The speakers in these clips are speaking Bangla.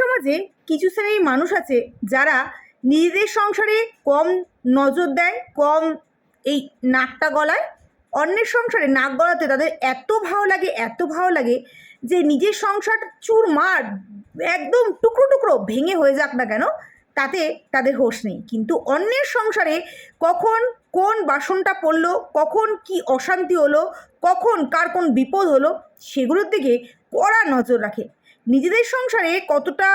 সমাজে কিছু শ্রেণির মানুষ আছে যারা নিজেদের সংসারে কম নজর দেয়, কম এই নাকটা গলায়। অন্যের সংসারে নাক গলাতে তাদের এত ভালো লাগে, এত ভালো লাগে যে নিজের সংসার চুর চুরমার, একদম টুকরো টুকরো ভেঙে হয়ে যাক না কেন, তাতে তাদের হোশ নেই। কিন্তু অন্যের সংসারে কখন কোন বাসনটা পড়ল, কখন কি অশান্তি হলো, কখন কার কোন বিপদ হলো, সেগুলোর দিকে কড়া নজর রাখে। নিজেদের সংসারে কতটা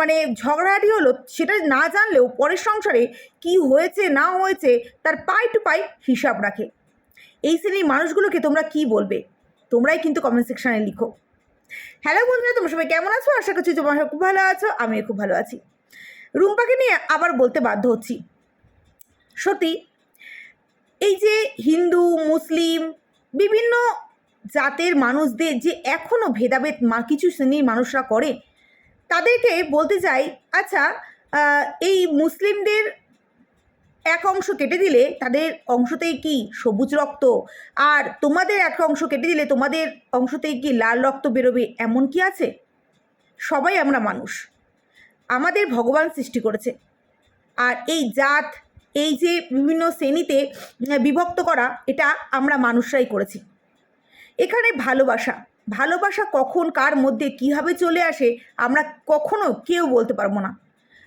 মানে ঝগড়াঝাটি হলো সেটা না জানলেও পরের সংসারে কি হয়েছে, না হয়েছে তার পাই টু পাই হিসাব রাখে। এই শ্রেণির মানুষগুলোকে তোমরা কি বলবে? তোমরাই কিন্তু কমেন্ট সেকশানে লিখো। হ্যালো বন্ধুরা, তোমরা সবাই কেমন আছো? আশা করছি তোমার খুব ভালো আছো, আমিও খুব ভালো আছি। রুম্পাকে নিয়ে আবার বলতে বাধ্য হচ্ছি। সত্যি, এই যে হিন্দু, মুসলিম, বিভিন্ন জাতের মানুষদের যে এখনও ভেদাভেদ মা কিছু শ্রেণির মানুষরা করে, তাদেরকে বলতে চাই আচ্ছা এই মুসলিমদের এক অংশ কেটে দিলে তাদের অংশতেই কি সবুজ রক্ত? আর তোমাদের এক অংশ কেটে দিলে তোমাদের অংশতেই কি লাল রক্ত বেরোবে এমন কি আছে? সবাই আমরা মানুষ। আমাদের ভগবান সৃষ্টি করেছে। আর এই জাত, এই যে বিভিন্ন শ্রেণীতে বিভক্ত করা, এটা আমরা মানুষরাই করেছি। এখানে ভালোবাসা। ভালোবাসা কখন কার মধ্যে কীভাবে চলে আসে, আমরা কখনো কেউ বলতে পারব না।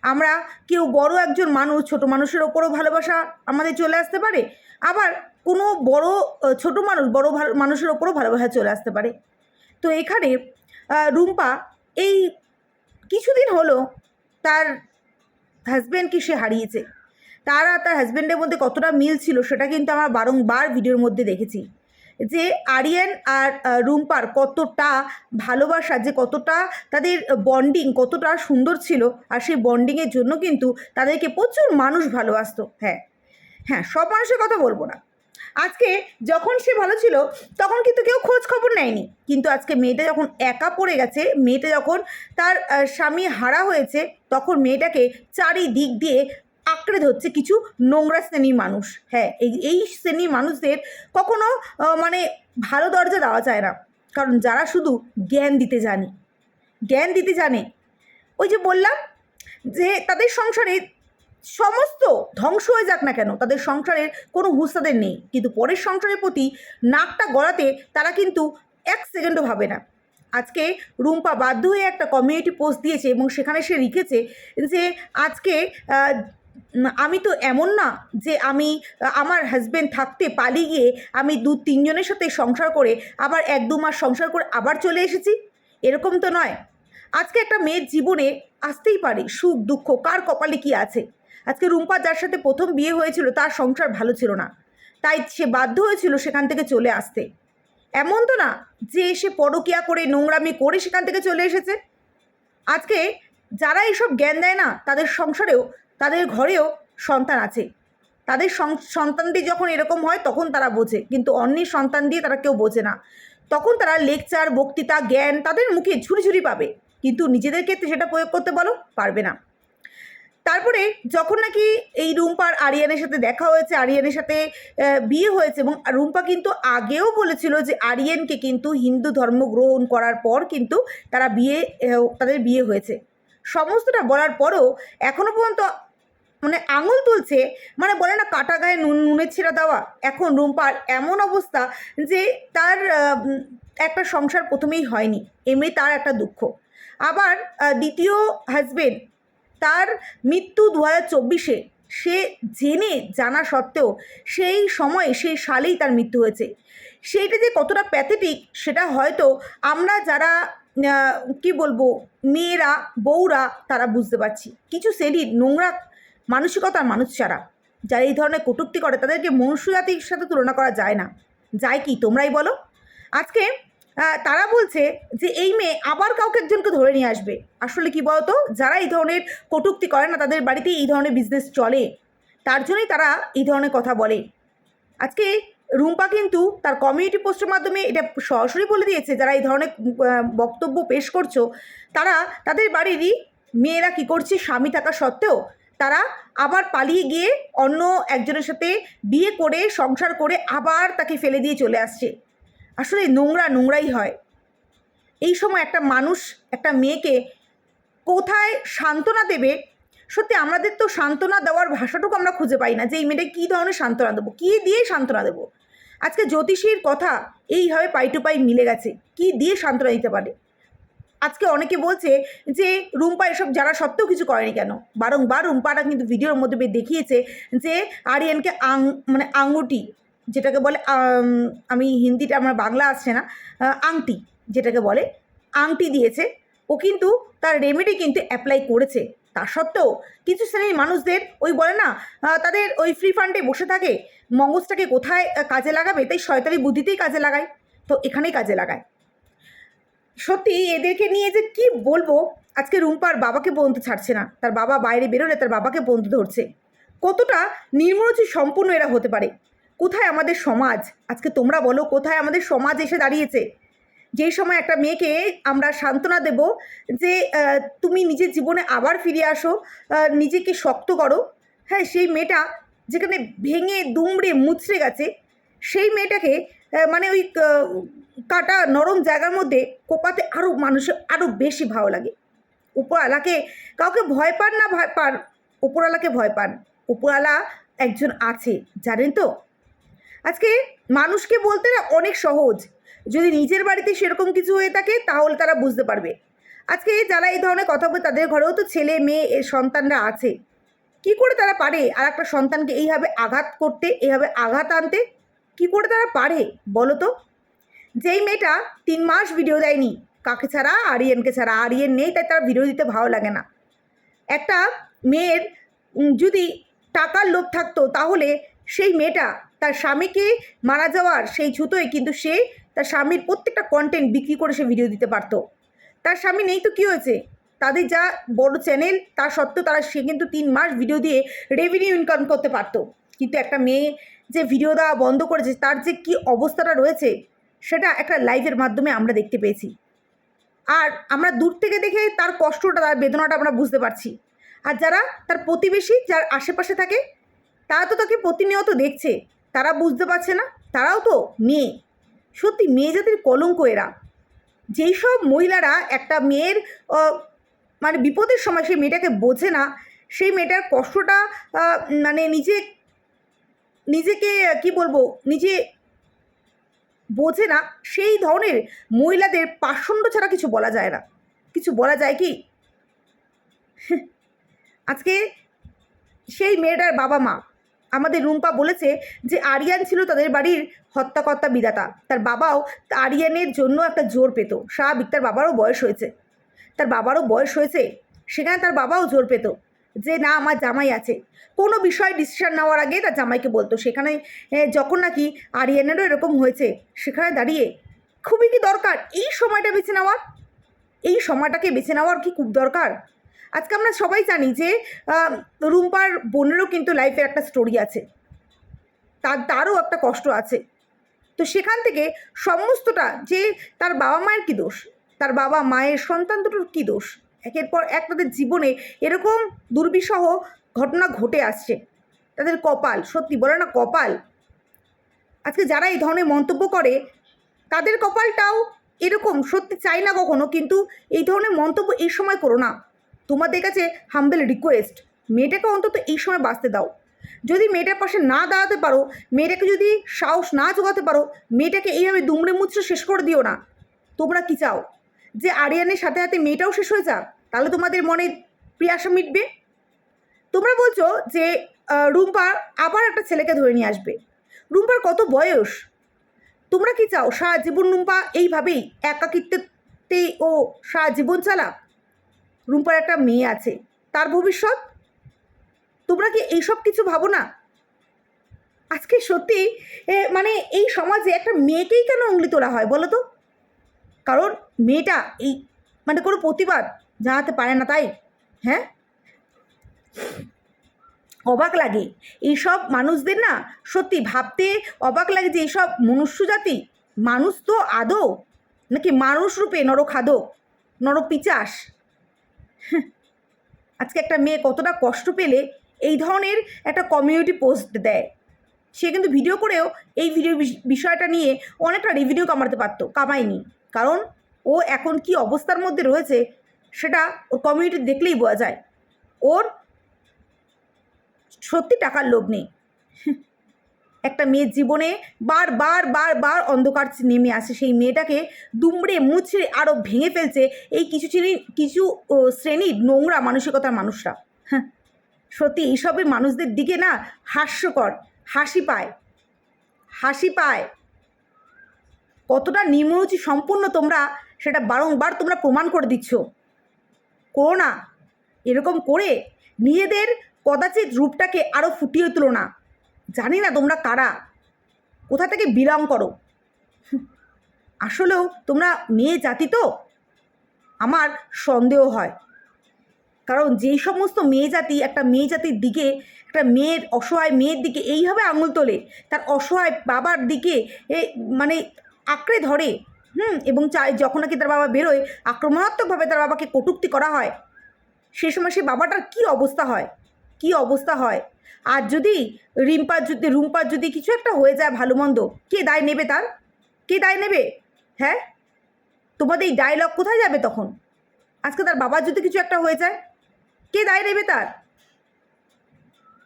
আমরা কেউ বড় একজন মানুষ, ছোট মানুষের ওপরও ভালোবাসা আমাদের চলে আসতে পারে। আবার কোনো বড় ছোট মানুষ, বড় মানুষের ওপরও ভালোবাসা চলে আসতে পারে। তো এখানে রুম্পা এই কিছুদিন হলো তার হাজব্যান্ডকে সে হারিয়েছে। তারা তার হাজব্যান্ডের মধ্যে কতটা মিল ছিল সেটা কিন্তু আমরা বারংবার ভিডিওর মধ্যে দেখেছি। যে আরিয়ান আর রুম্পার কতটা ভালোবাসা, যে কতটা তাদের বন্ডিং কতটা সুন্দর ছিল আর সেই বন্ডিংয়ের জন্য কিন্তু তাদেরকে প্রচুর মানুষ ভালোবাসতো। হ্যাঁ হ্যাঁ সব মানুষের কথা বলব না। আজকে যখন সে ভালো ছিল, তখন কিন্তু কেউ খোঁজ খবর নেয়নি। কিন্তু আজকে মেয়েটা যখন একা পড়ে গেছে, মেয়েটা যখন তার স্বামী হারা হয়েছে, তখন মেয়েটাকে চারিদিক দিয়ে আঁকড়ে ধরছে কিছু নোংরা শ্রেণির মানুষ। হ্যাঁ এই এই শ্রেণির মানুষদের কখনো মানে ভালো দরজা দেওয়া যায় না। কারণ যারা শুধু জ্ঞান দিতে জানে, জ্ঞান দিতে জানে, ওই যে বললাম যে তাদের সংসারে সমস্ত ধ্বংস হয়ে যাক না কেন, তাদের সংসারের কোনো হুঁশ তাদের নেই। কিন্তু পরের সংসারের প্রতি নাকটা গড়াতে তারা কিন্তু এক সেকেন্ডও ভাবে না। আজকে রুম্পা বাধ্য হয়ে একটা কমিউনিটি পোস্ট দিয়েছে এবং সেখানে সে লিখেছে যে, আজকে আমি তো এমন না যে আমি, আমার হাজব্যান্ড থাকতে পালিয়ে গিয়ে আমি দু তিনজনের সাথে সংসার করে আবার এক দু মাস সংসার করে আবার চলে এসেছি? এরকম তো নয়। আজকে একটা মেয়ের জীবনে আসতেই পারে সুখ, দুঃখ, কার কপালে কি আছে? আজকে রুম্পা যার সাথে প্রথম বিয়ে হয়েছিল তার সংসার ভালো ছিল না। তাই সে বাধ্য হয়েছিল সেখান থেকে চলে আসতে। এমন তো না যে সে পরকিয়া করে, নোংরামি করে সেখান থেকে চলে এসেছে? আজকে যারা এইসব জ্ঞান দেয় না, তাদের সংসারেও তাদের ঘরেও সন্তান আছে। তাদের সন্তানটি যখন এরকম হয়, তখন তারা বোঝে। কিন্তু অন্যের সন্তান দিয়ে তারা কেউ বোঝে না। তখন তারা লেকচার, বক্তৃতা, জ্ঞান তাদের মুখে ঝুড়ি ঝুড়ি পাবে। কিন্তু নিজেদের ক্ষেত্রে সেটা প্রয়োগ করতে বলো, পারবে না। তারপরে যখন নাকি এই রুম্পার আরিয়ানের সাথে দেখা হয়েছে, আরিয়ানের সাথে বিয়ে হয়েছে এবং রুম্পা কিন্তু আগেও বলেছিল যে আরিয়ানকে কিন্তু হিন্দু ধর্ম গ্রহণ করার পর কিন্তু তারা বিয়ে তাদের বিয়ে হয়েছে। সমস্তটা বলার পরও এখনও পর্যন্ত মানে আঙুল তুলছে মানে বলে না কাটা গায়ে নুন, নুনের ছিঁড়া দেওয়া। এখন রুম্পার এমন অবস্থা যে তার একটা সংসার প্রথমেই হয়নি, এমনি তার একটা দুঃখ। আবার দ্বিতীয় হাজবেন্ড তার মৃত্যু দু হাজার চব্বিশে, সে জেনে জানা সত্ত্বেও সেই সময়ে, সেই সালেই তার মৃত্যু হয়েছে। সেইটা যে কতটা প্যাথেটিক সেটা হয়তো আমরা যারা কি বলব, মেয়েরা, বউরা তারা বুঝতে পারছি। কিছু শ্রেণির নোংরা মানসিকতার মানুষ ছাড়া। যারা এই ধরনের কটূক্তি করে, তাদেরকে মনুষ্য জাতির সাথে তুলনা করা যায় না। যায় কি? তোমরাই বলো। আজকে তারা বলছে যে, এই মেয়ে আবার কাউকে একজনকে ধরে নিয়ে আসবে। আসলে কি বলতো? যারা এই ধরনের কটূক্তি করে না, তাদের বাড়িতে এই ধরনের বিজনেস চলে। তার জন্যই তারা এই ধরনের কথা বলে। আজকে রুম্পা কিন্তু তার কমিউনিটি পোস্টের মাধ্যমে এটা সরাসরি বলে দিয়েছে, যারা এই ধরনের বক্তব্য পেশ করছ, তারা তাদের বাড়িরই মেয়েরা কী করছে? স্বামী থাকা সত্ত্বেও তারা আবার পালিয়ে গিয়ে অন্য একজনের সাথে বিয়ে করে, সংসার করে আবার তাকে ফেলে দিয়ে চলে আসছে। আসলে নোংরা নোংরাই হয়। এই সময় একটা মানুষ, একটা মেয়েকে কোথায় সান্ত্বনা দেবে? সত্যি আমাদের তো সান্ত্বনা দেওয়ার ভাষাটুকু আমরা খুঁজে পাই না যে এই মেয়েটা কী ধরনের সান্ত্বনা দেবো, কী দিয়ে সান্ত্বনা দেবো? আজকে জ্যোতিষীর কথা এইভাবে পাই টু পাই মিলে গেছে। কী দিয়ে সান্ত্বনা দিতে পারে? আজকে অনেকে বলছে যে রুম্পা এসব যারা সত্ত্বেও কিছু করেনি কেন? বারংবার রুম্পাটা কিন্তু ভিডিওর মধ্যে দেখিয়েছে যে আরিয়ানকে আং মানে আঙুটি, যেটাকে বলে, আমি হিন্দিটা আমার বাংলা আসছে না আংটি যেটাকে বলে, আংটি দিয়েছে। ও কিন্তু তার রেমেডি কিন্তু অ্যাপ্লাই করেছে। তা সত্ত্বেও কিছু শ্রেণির মানুষদের ওই বলে না তাদের ওই ফ্রি ফান্ডে বসে থাকে মগজটাকে কোথায় কাজে লাগাবে? তাই শয়তানি বুদ্ধিতেই কাজে লাগায়। তো এখানেই কাজে লাগায়। সত্যি এদেরকে নিয়ে যে কি বলব? আজকে রুম্পার বাবাকে পর্যন্ত ছাড়ছে না। তার বাবা বাইরে বেরোলে তার বাবাকে পর্যন্ত ধরছে। কতটা নির্মনোচি সম্পূর্ণ এরা হতে পারে? কোথায় আমাদের সমাজ? আজকে তোমরা বলো, কোথায় আমাদের সমাজ এসে দাঁড়িয়েছে? যেই সময় একটা মেয়েকে আমরা সান্ত্বনা দেব যে তুমি নিজের জীবনে আবার ফিরে আসো নিজেকে শক্ত করো। হ্যাঁ সেই মেয়েটা যেখানে ভেঙে দুমড়ে মুচড়ে গেছে, সেই মেয়েটাকে মানে ওই কাটা নরম জায়গার মধ্যে কোপাতে আরও মানুষের আরও বেশি ভালো লাগে। উপরওয়ালাকে কাউকে ভয় পান না ভয় পান, উপরওয়ালাকে ভয় পান। উপরওয়ালা একজন আছে, জানেন তো? আজকে মানুষকে বলতে না অনেক সহজ। যদি নিজের বাড়িতে সেরকম কিছু হয়ে থাকে, তাহলে তারা বুঝতে পারবে। আজকে যারা এই ধরনের কথা বলে, তাদের ঘরেও তো ছেলে, মেয়ে এর সন্তানরা আছে। কি করে তারা পারে? আর একটা সন্তানকে এইভাবে আঘাত করতে, এইভাবে আঘাত আনতে কি করে তারা পারে? বলো তো। যেই মেয়েটা তিন মাস ভিডিও দেয়নি, কাকে ছাড়া? আরিয়ানকে ছাড়া। আরিয়ান নেই, তাই তার ভিডিও দিতে ভালো লাগে না। একটা মেয়ের যদি টাকার লোভ থাকতো, তাহলে সেই মেয়েটা তার স্বামীকে মারা যাওয়ার সেই ছুতোয় কিন্তু সে তার স্বামীর প্রত্যেকটা কন্টেন্ট বিক্রি করে সে ভিডিও দিতে পারতো। তার স্বামী নেই তো কী হয়েছে? তাদের যা বড় চ্যানেল তা সত্ত্বেও তারা সে কিন্তু তিন মাস ভিডিও দিয়ে রেভিনিউ ইনকাম করতে পারতো। কিন্তু একটা মেয়ে যে ভিডিও দেওয়া বন্ধ করেছে, তার যে কী অবস্থাটা রয়েছে, সেটা একটা লাইভের মাধ্যমে আমরা দেখতে পেয়েছি। আর আমরা দূর থেকে দেখে তার কষ্টটা, তার বেদনাটা আমরা বুঝতে পারছি। আর যারা তার প্রতিবেশী, যার আশেপাশে থাকে, তারা তো তাকে প্রতিনিয়ত দেখছে। তারা বুঝতে পারছে না, তারাও তো মেয়ে। সত্যি, মেয়ে জাতির কলঙ্ক এরা। যেই সব মহিলারা একটা মেয়ের মানে বিপদের সময় সেই মেয়েটাকে বোঝে না, সেই মেয়েটার কষ্টটা মানে নিজে নিজেকে, কি বলব, নিজে বোঝে না, সেই ধরনের মহিলাদের পাষণ্ড ছাড়া কিছু বলা যায় না। কিছু বলা যায় কি? আজকে সেই মেয়েটার বাবা মা, আমাদের রুম্পা বলেছে যে আরিয়ান ছিল তাদের বাড়ির হত্যাকর্তা বিধাতা। তার বাবাও আরিয়ানের জন্য একটা জোর পেত। স্বাভাবিক তার বাবারও বয়স হয়েছে। তার বাবারও বয়স হয়েছে, সেখানে তার বাবাও জোর পেত। যে না, আমার জামাই আছে। কোনো বিষয় ডিসিশন নেওয়ার আগে তার জামাইকে বলতো। সেখানে যখন নাকি আরিয়ানেরও এরকম হয়েছে, সেখানে দাঁড়িয়ে খুবই কি দরকার? এই সময়টা বেছে নেওয়ার? এই সময়টাকে বেছে নেওয়ার কি খুব দরকার? আজকে আমরা সবাই জানি যে রুম্পার বোনেরও কিন্তু লাইফের একটা স্টোরি আছে। তার, তারও একটা কষ্ট আছে। তো সেখান থেকে সমস্তটা যে তার বাবা মায়ের কী দোষ? তার বাবা মায়ের সন্তান দুটোর কী দোষ? একের পর এক তাদের জীবনে এরকম দুর্বিষহ ঘটনা ঘটে আসছে। তাদের কপাল, সত্যি বলে না কপাল? আজকে যারা এই ধরনের মন্তব্য করে, তাদের কপালটাও এরকম, সত্যি চাই না কখনো, কিন্তু এই ধরনের মন্তব্য এই সময় করো না। তোমাদের কাছে হাম্বেল রিকোয়েস্ট মেয়েটাকে অন্তত এই সময় বাঁচতে দাও। যদি মেয়েটার পাশে না দাঁড়াতে পারো, মেয়েটাকে যদি সাহস না জোগাতে পারো, মেয়েটাকে এইভাবে দুমড়ে মুচড়ে শেষ করে দিও না। তোমরা কি চাও? যে আরিয়ানের সাথে সাথে মেয়েটাও শেষ হয়ে যাক, তাহলে তোমাদের মনে প্রিয়াসা মিটবে? তোমরা বলছো যে রুম্পা আবার একটা ছেলেকে ধরে নিয়ে আসবে। রুম্পার কত বয়স? তোমরা কি চাও সারা জীবন রুম্পা এইভাবেই একাকিত্বতেই ও সারা জীবন চালাক? রুম্পার একটা মেয়ে আছে, তার ভবিষ্যৎ? তোমরা কি এইসব কিছু ভাবো না? আজকে সত্যি মানে এই সমাজে একটা মেয়েকেই কেন উঙ্গলি তোলা হয় বলো তো? কারণ মেয়েটা এই মানে কোনো প্রতিবাদ জানাতে পারে না তাই? হ্যাঁ? অবাক লাগে। এইসব মানুষদের না সত্যি ভাবতে অবাক লাগে যে এইসব মনুষ্য জাতি মানুষ তো আদৌ? নাকি মানুষ রূপে নরখাদক নরপিচাস? হ্যাঁ, আজকে একটা মেয়ে কতটা কষ্ট পেলে এই ধরনের একটা কমিউনিটি পোস্ট দেয়। সে কিন্তু ভিডিও করেও এই ভিডিও বিষয়টা নিয়ে অনেকটা রেভিনিউ কামাতে পারতো কামায়নি। কারণ ও এখন কি অবস্থার মধ্যে রয়েছে সেটা ওর কমিউনিটি দেখলেই বোঝা যায়। ওর সত্যি টাকার লোভ নেই। একটা মেয়ের জীবনে বার বার বার বার অন্ধকার নেমে আসে। সেই মেয়েটাকে দুমড়ে মুচড়ে আরও ভেঙে ফেলছে এই কিছু শ্রেণি কিছু শ্রেণির নোংরা মানসিকতার মানুষরা। হ্যাঁ সত্যি এইসবের মানুষদের দিকে না হাস্যকর, হাসি পায় হাসি পায়। কতটা নিম্নরুচি সম্পূর্ণ তোমরা, সেটা বারংবার তোমরা প্রমাণ করে দিচ্ছ। করো না। এরকম করে নিজেদের কদাচিৎ রূপটাকে আরও ফুটিয়ে তুলো না। জানি না তোমরা কারা। কোথা থেকে বিলং করো। আসলেও তোমরা মেয়ে জাতি তো? আমার সন্দেহ হয়। কারণ যেই সমস্ত মেয়ে জাতি একটা মেয়ে জাতির দিকে, একটা মেয়ের অসহায় মেয়ের দিকে এইভাবে আঙুল তোলে, তার অসহায় বাবার দিকে এ মানে আঁকড়ে ধরে। হুম, এবং চায় যখন নাকি তার বাবা বেরোয়, আক্রমণাত্মকভাবে তার বাবাকে কটুক্তি করা হয়। সে সময় সে বাবাটার কি অবস্থা হয়? কি অবস্থা হয়? আর যদি রিম্পার যদি রুম্পার যদি কিছু একটা হয়ে যায় ভালো মন্দ কে দায় নেবে তার? কে দায় নেবে? হ্যাঁ? তোমাদের এই ডায়লগ কোথায় যাবে তখন? আজকে তার বাবার যদি কিছু একটা হয়ে যায়, কে দায় নেবে তার?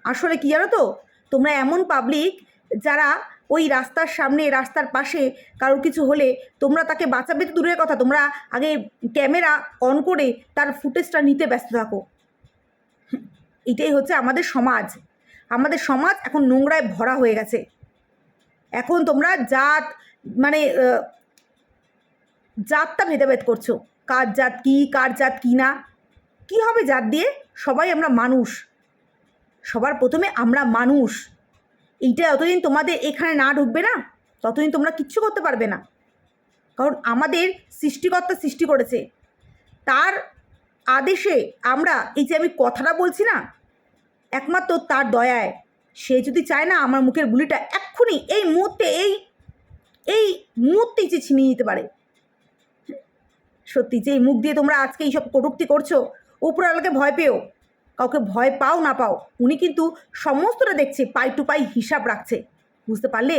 আসলে কি জানো তো? তোমরা এমন পাবলিক যারা ওই রাস্তার সামনে, রাস্তার পাশে কারোর কিছু হলে তোমরা তাকে বাঁচাবে তো দূরের কথা। তোমরা আগে ক্যামেরা অন করে তার ফুটেজটা নিতে ব্যস্ত থাকো। এটাই হচ্ছে আমাদের সমাজ। আমাদের সমাজ এখন নোংরায় ভরা হয়ে গেছে। এখন তোমরা জাত মানে জাতটা ভেদাভেদ করছ। কার জাত কী, কার জাত কি না। কী হবে জাত দিয়ে? সবাই আমরা মানুষ। সবার প্রথমে আমরা মানুষ। এইটা যতদিন তোমাদের এখানে না ঢুকবে না, ততদিন তোমরা কিচ্ছু করতে পারবে না। কারণ আমাদের সৃষ্টিকর্তা সৃষ্টি করেছে। তার আদেশে আমরা এই যে আমি কথাটা বলছি না, একমাত্র তার দয়ায়। সে যদি চায় না, আমার মুখের গুলিটা এক্ষুনি এই মুহূর্তে, এই এই মুহূর্তেই যে ছিনিয়ে নিতে পারে। সত্যি যে এই মুখ দিয়ে তোমরা আজকে এইসব কটুক্তি করছ, উপরওয়ালাকে ভয় পেও। কাউকে ভয় পাও না পাও, উনি কিন্তু সমস্তটা দেখছে, পাই টু পাই হিসাব রাখছে। বুঝতে পারলে?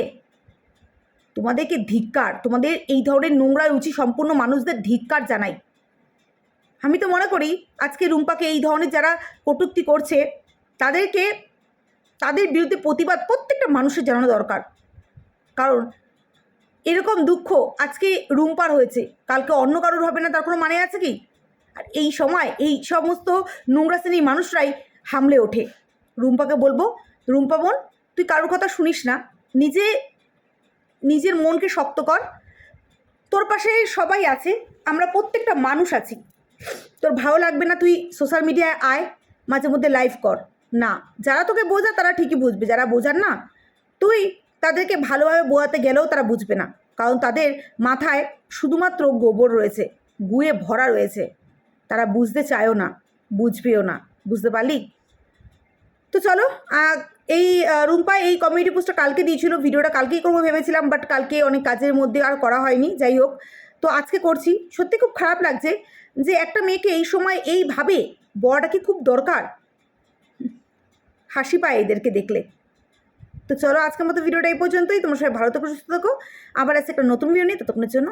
তোমাদেরকে ধিক্কার, তোমাদের এই ধরনের নোংরা রুচি সম্পূর্ণ মানুষদের ধিক্কার জানাই। আমি তো মনে করি, আজকে রুম্পাকে এই ধরনের যারা কটূক্তি করছে, তাদেরকে, তাদের বিরুদ্ধে প্রতিবাদ প্রত্যেকটা মানুষের জানানো দরকার। কারণ, এরকম দুঃখ আজকে রুম্পার হয়েছে, কালকে অন্য কারোর হবে না, তার কোনো মানে আছে কি? আর এই সময় এই সমস্ত নোংরা শ্রেণির মানুষরাই হামলে ওঠে। রুম্পাকে বলব, রুম্পা বোন, তুই কারোর কথা শুনিস না। নিজে, নিজের মনকে শক্ত কর। তোর পাশে সবাই আছে, আমরা প্রত্যেকটা মানুষ আছি। তোর ভালো লাগবে না তুই সোশ্যাল মিডিয়ায় আয়, মাঝে মধ্যে লাইভ কর। না, যারা তোকে বোঝা তারা ঠিকই বুঝবে, যারা বোঝার না, তুই তাদেরকে ভালোভাবে বোঝাতে গেলেও তারা বুঝবে না। কারণ তাদের মাথায় শুধুমাত্র গোবর রয়েছে, গুয়ে ভরা রয়েছে। তারা বুঝতে চায়ও না, বুঝবেও না। বুঝতে পারলি? তো চলো এই রুম্পা এই কমেডি পোস্টটা কালকে দিয়েছিল ভিডিওটা কালকেই করব ভেবেছিলাম বাট কালকে অনেক কাজের মধ্যে আর করা হয়নি, যাই হোক। তো আজকে করছি। সত্যি খুব খারাপ লাগছে যে একটা মেয়েকে এই সময় এইভাবে বড়টা কি খুব দরকার? হাসি পায় এদেরকে দেখলে। তো চলো, আজকের মতো ভিডিওটা এই পর্যন্তই। তোমার সবাই ভালো থেকো থাকো। আবার আছে একটা নতুন ভিডিও নিয়ে ততক্ষণের জন্য